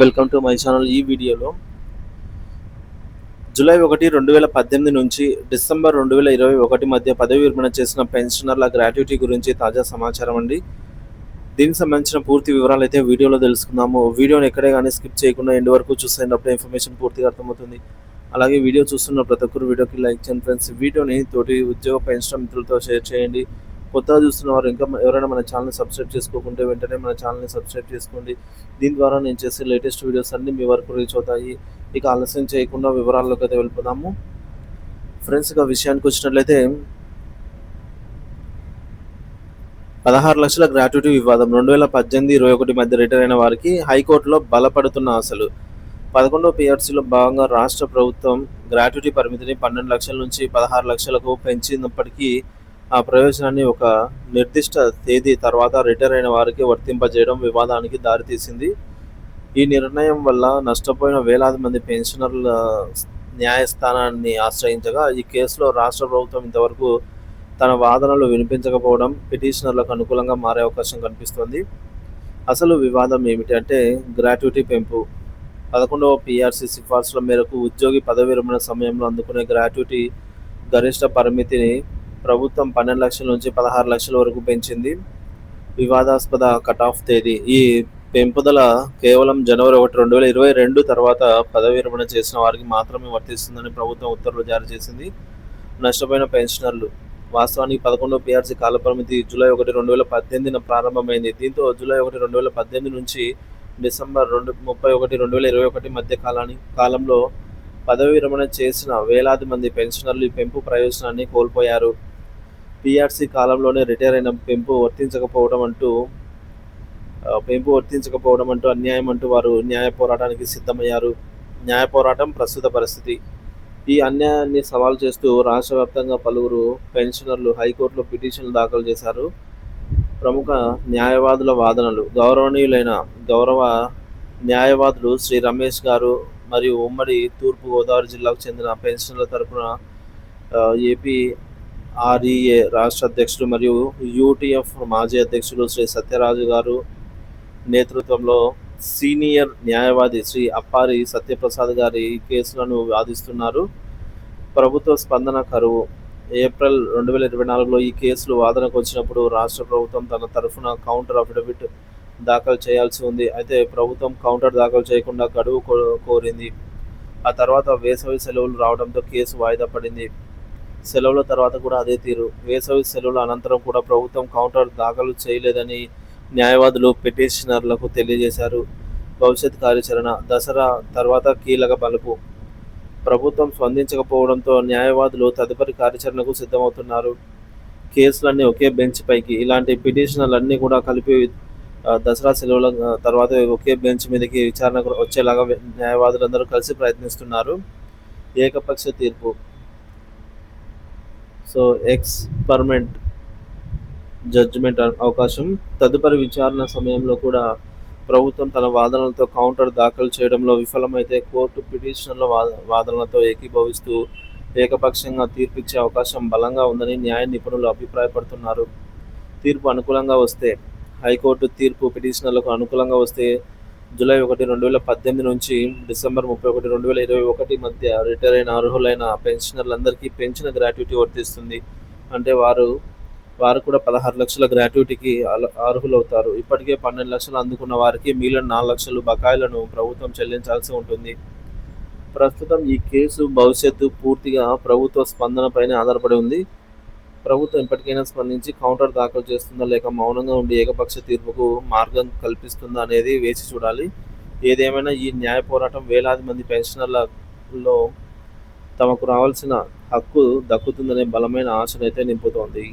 Welcome to my channel. ఈ వీడియోలో July ఒకటి రెండు వేల పద్దెనిమిది నుంచి డిసెంబర్ రెండు వేల ఇరవై ఒకటి మధ్య పదవి విరమణ చేసిన పెన్షనర్ల గ్రాట్యుటీ గురించి తాజా సమాచారం అండి. దీనికి సంబంధించిన పూర్తి వివరాలు అయితే వీడియోలో తెలుసుకుందాము. వీడియోని ఎక్కడే కానీ స్కిప్ చేయకుండా ఎండ్ వరకు చూసేటప్పుడు ఇన్ఫర్మేషన్ పూర్తిగా అర్థమవుతుంది. అలాగే వీడియో చూస్తున్న ప్రతి ఒక్కరు వీడియోకి లైక్ చేయండి ఫ్రెండ్స్. వీడియోని తోటి ఉద్యోగ పెన్షన్ మిత్రులతో షేర్ చేయండి. కొత్తగా చూస్తున్న వారు ఇంకా ఎవరైనా మన ఛానల్ని సబ్స్క్రైబ్ చేసుకోకుంటే వెంటనే మన ఛానల్ని సబ్స్క్రైబ్ చేసుకోండి. దీని ద్వారా నేను చేసే లేటెస్ట్ వీడియోస్ అన్నీ మీ వరకు రీచ్ అవుతాయి. ఇక ఆలస్యం చేయకుండా వివరాల్లోకి అయితే వెళ్ళిపోదాము. ఫ్రెండ్స్ ఇక విషయానికి వచ్చినట్లయితే పదహారు లక్షల గ్రాట్యుటీ వివాదం. రెండు వేల పద్దెనిమిది ఇరవై ఒకటి మధ్య రిటైర్ అయిన వారికి హైకోర్టులో బలపడుతున్న ఆశలు పదకొండవ పిఆర్సీలో భాగంగా రాష్ట్ర ప్రభుత్వం గ్రాట్యుటీ పరిమితిని పన్నెండు లక్షల నుంచి పదహారు లక్షలకు పెంచినప్పటికీ ఆ ప్రయోజనాన్ని ఒక నిర్దిష్ట తేదీ తర్వాత రిటైర్ అయిన వారికి వర్తింపజేయడం వివాదానికి దారితీసింది. ఈ నిర్ణయం వల్ల నష్టపోయిన వేలాది మంది పెన్షనర్ల న్యాయస్థానాన్ని ఆశ్రయించగా ఈ కేసులో రాష్ట్ర ప్రభుత్వం ఇంతవరకు తన వాదనలు వినిపించకపోవడం పిటిషనర్లకు అనుకూలంగా మారే అవకాశం కనిపిస్తోంది. అసలు వివాదం ఏమిటి అంటే గ్రాట్యుటీ పెంపు. పదకొండవ పిఆర్సీ సిఫార్సుల మేరకు ఉద్యోగి పదవి విరమణ సమయంలో అందుకునే గ్రాట్యుటీ గరిష్ట పరిమితిని ప్రభుత్వం పన్నెండు లక్షల నుంచి పదహారు లక్షల వరకు పెంచింది. వివాదాస్పద కట్ ఆఫ్ తేదీ. ఈ పెంపుదల కేవలం జనవరి ఒకటి రెండు వేల ఇరవై రెండు తర్వాత పదవి విరమణ చేసిన వారికి మాత్రమే వర్తిస్తుందని ప్రభుత్వం ఉత్తర్వులు జారీ చేసింది. నష్టపోయిన పెన్షనర్లు. వాస్తవానికి పదకొండు పిఆర్సీ కాలపరిమితి జూలై ఒకటి రెండు వేల పద్దెనిమిదిన ప్రారంభమైంది. దీంతో జూలై ఒకటి రెండు వేల పద్దెనిమిది నుంచి డిసెంబర్ రెండు ముప్పై ఒకటి రెండు వేల ఇరవై ఒకటి మధ్య కాలాని కాలంలో పదవి విరమణ చేసిన వేలాది మంది పెన్షనర్లు ఈ పెంపు ప్రయోజనాన్ని కోల్పోయారు. పిఆర్సీ కాలంలోనే రిటైర్ అయిన పెంపు వర్తించకపోవడం అంటూ పెంపు వర్తించకపోవడం అంటూ అన్యాయం అంటూ వారు న్యాయ పోరాటానికి సిద్ధమయ్యారు. న్యాయ పోరాటం ప్రస్తుత పరిస్థితి. ఈ అన్యాయాన్ని సవాల్ చేస్తూ రాష్ట్ర వ్యాప్తంగా పలువురు పెన్షనర్లు హైకోర్టులో పిటిషన్లు దాఖలు చేశారు. ప్రముఖ న్యాయవాదుల వాదనలు. గౌరవనీయులైన గౌరవ న్యాయవాదులు శ్రీ రమేష్ గారు మరియు ఉమ్మడి తూర్పు గోదావరి జిల్లాకు చెందిన పెన్షనర్ల తరపున ఏపీ ఆర్ఈఏ రాష్ట్ర అధ్యక్షులు మరియు యూటీఎఫ్ మాజీ అధ్యక్షులు శ్రీ సత్యరాజు గారు నేతృత్వంలో సీనియర్ న్యాయవాది శ్రీ అప్పారి సత్యప్రసాద్ గారి ఈ కేసులను వాదిస్తున్నారు. ప్రభుత్వ స్పందన కరువు. ఏప్రిల్ రెండు వేల ఇరవై నాలుగులో ఈ కేసులు వాదనకు వచ్చినప్పుడు రాష్ట్ర ప్రభుత్వం తన తరఫున కౌంటర్ అఫిడవిట్ దాఖలు చేయాల్సి ఉంది. అయితే ప్రభుత్వం కౌంటర్ దాఖలు చేయకుండా గడువు కోరింది. ఆ తర్వాత వేసవి సెలవులు రావడంతో కేసు వాయిదా పడింది. సెలవుల తర్వాత కూడా అదే తీరు. వేసవి సెలవుల అనంతరం కూడా ప్రభుత్వం కౌంటర్ దాఖలు చేయలేదని న్యాయవాదులు పిటిషనర్లకు తెలియజేశారు. భవిష్యత్ కార్యాచరణ దసరా తర్వాత కీలక బలుపు ప్రభుత్వం స్పందించకపోవడంతో న్యాయవాదులు తదుపరి కార్యాచరణకు సిద్ధమవుతున్నారు. కేసులన్నీ ఒకే బెంచ్ పైకి. ఇలాంటి పిటిషనర్లన్నీ కూడా కలిపి దసరా సెలవుల తర్వాత ఒకే బెంచ్ మీదకి విచారణకు వచ్చేలాగా న్యాయవాదులందరూ కలిసి ప్రయత్నిస్తున్నారు. ఏకపక్ష తీర్పు. సో ఎక్స్పర్మెంట్ జడ్జిమెంట్ అవకాశం. తదుపరి విచారణ సమయంలో కూడా ప్రభుత్వం తన వాదనలతో కౌంటర్ దాఖలు చేయడంలో విఫలమైతే కోర్టు పిటిషన్ల వాదనలతో ఏకీభవిస్తూ ఏకపక్షంగా తీర్పు ఇచ్చే అవకాశం బలంగా ఉందని న్యాయ నిపుణులు అభిప్రాయపడుతున్నారు. తీర్పు అనుకూలంగా వస్తే హైకోర్టు తీర్పు పిటిషనర్లకు అనుకూలంగా వస్తే జూలై ఒకటి రెండు వేల పద్దెనిమిది నుంచి డిసెంబర్ ముప్పై ఒకటి రెండు వేల ఇరవై ఒకటి మధ్య రిటైర్ అయిన అర్హులైన పెన్షనర్లందరికీ పెన్షన్ గ్రాట్యుటీ వర్తిస్తుంది. అంటే వారు వారు కూడా పదహారు లక్షల గ్రాట్యుటీకి అర్హులవుతారు. ఇప్పటికే పన్నెండు లక్షలు అందుకున్న వారికి మిగిలిన నాలుగు లక్షలు బకాయిలను ప్రభుత్వం చెల్లించాల్సి ఉంటుంది. ప్రస్తుతం ఈ కేసు భవిష్యత్తు పూర్తిగా ప్రభుత్వ స్పందనపైనే ఆధారపడి ఉంది. ప్రభుత్వం ఇప్పటికైనా స్పందించి కౌంటర్ దాఖలు చేస్తుందా లేక మౌనంగా ఉండి ఏకపక్ష తీర్పుకు మార్గం కల్పిస్తుందా అనేది వేచి చూడాలి. ఏదేమైనా ఈ న్యాయ పోరాటం వేలాది మంది పెన్షనర్లలో తమకు రావాల్సిన హక్కు దక్కుతుందనే బలమైన ఆశనైతే నింపుతోంది.